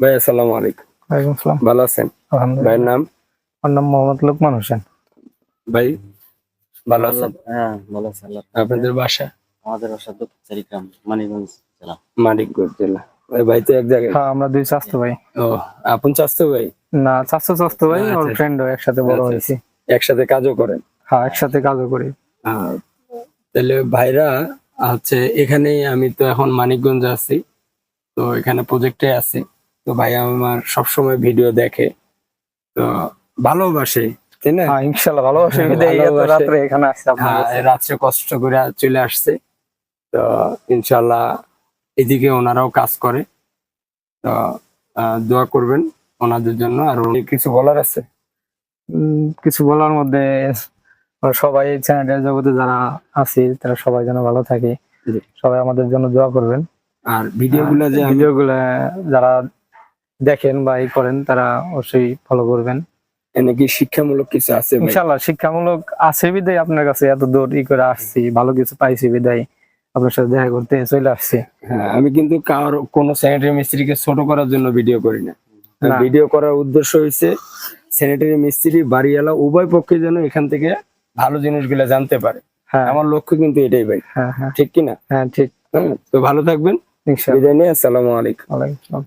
ভাই আসসালামু আলাইকুম। ওয়ালাইকুম আসসালাম। ভালো আছেন? আলহামদুলিল্লাহ। ভাইয়ের নাম? আমার নাম মোহাম্মদ লোকমান হোসেন। ভাই ভালো আছেন? হ্যাঁ ভালো আছে আল্লাহ। আপনাদের বাসা? আমাদের বাসা দক্ষিণ মানিগঞ্জ জেলা। মানিকগঞ্জ জেলা। ভাই তো এক জায়গায়। হ্যাঁ আমরা দুই চাস্তো ভাই। ও আপন চাস্তো ভাই? না চাস্তো চাস্তো ভাই আচ্ছা, ওর আচ্ছা। ফ্রেন্ড একসাথে বড় আচ্ছা, হয়েছি। একসাথে কাজও করেন? হ্যাঁ একসাথে কাজও করি। তাহলে ভাইরা হচ্ছে এখানে আমি তো এখন মানিকগঞ্জ আছি। তো এখানে প্রজেক্টে আছি। তো ভাই আমার সবসময় ভিডিও দেখে তো ভালোবাসে তাই না হ্যাঁ ইনশাল্লাহ হ্যাঁ, ভালোবাসে। রাত্রে এখানে আসছে আপনার হ্যাঁ, কাছে। রাত্রে কষ্ট করে চলে আসছে তো ইনশাল্লাহ এদিকে ওনারাও কাজ করে তো আহ, দোয়া করবেন ওনাদের জন্য আর কিছু বলার আছে কিছু বলার মধ্যে সবাই চ্যানেলের জগতে যারা আছি তারা সবাই যেন ভালো থাকে। সবাই আমাদের জন্য দোয়া করবেন আর ভিডিও গুলা যে আমি ভিডিও গুলা যারা দেখেন বা ই করেন তারা অবশ্যই ফলো করবেন। এনে কি শিক্ষামূলক কিছু আছে ভাই? ইনশাল্লাহ শিক্ষামূলক আছে বিদায় আপনার কাছে এত দূর ই করে আসছি ভালো কিছু পাইছি বিদায়। আপনার সাথে দেখা করতে চলে আসছি। হ্যাঁ আমি কিন্তু কার কোনো স্যানিটারি মিস্ত্রিকে ছোট করার জন্য ভিডিও করি না। ভিডিও করার উদ্দেশ্য হয়েছে স্যানিটারি মিস্ত্রি বাড়িওয়ালা উভয় পক্ষে যেন এখান থেকে ভালো জিনিসগুলো জানতে পারে। হ্যাঁ। আমার লক্ষ্য কিন্তু এটাই ভাই। হ্যাঁ হ্যাঁ। ঠিক কিনা? হ্যাঁ ঠিক। তো ভালো থাকবেন। বিদায় নিয়ে আসসালামু আলাইকুম। ওয়ালাইকুম আসসালাম।